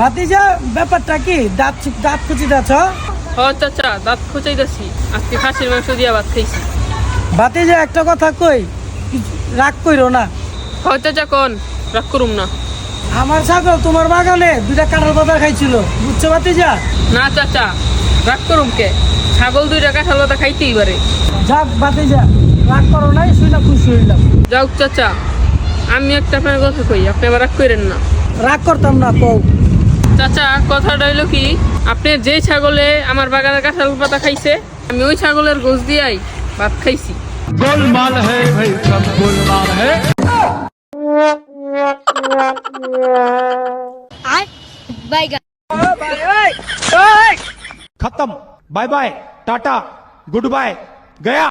ভাতিজা ব্যাপারটা কি? দাঁত দাঁত খুচি দাঁত হ চাচা দাঁত খুঁচাইতেছি। আজকে খাসির মাংস দিয়া ভাত খাইছি। ভাতিজা একটা কথা কই? রাগ কইরো না। হ চাচা কন। রাগ করুম না। আমার ছাগল তোমার বাগানে দুইটা কাঁঠাল পাতা খাইছিল। বুঝছ ভাতিজা? না চাচা। রাগ করুম কে? ছাগল দুইটা কাঁঠাল পাতা খাইতেই পারে। যাক ভাতিজা রাগ করো নাই শুনে খুশি হইলাম। যাক চাচা। আমি একটা আপনার কথা কই আপনি আবার রাগ করেন না। রাগ করতাম না কও। চাচা কথাটা হইল কি আপনি যে ছাগলে আমার বাগানের কাঁঠাল পাতা খাইছে আমি ওই ছাগলের গোস দিয়াই ভাত খাইছি। গোলমাল খতম bye bye tata good bye Gaya.